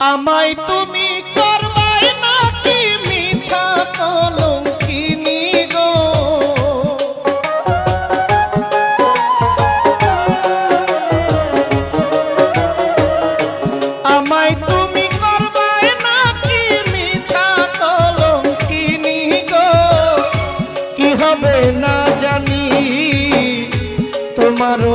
আমায় তুমি করবাই নাকি মিছা কলঙ্কিনী গো? আমায় তুমি করবাই নাকি মিছা কলঙ্কিনী গো? কি হবে না জানি, তোমারও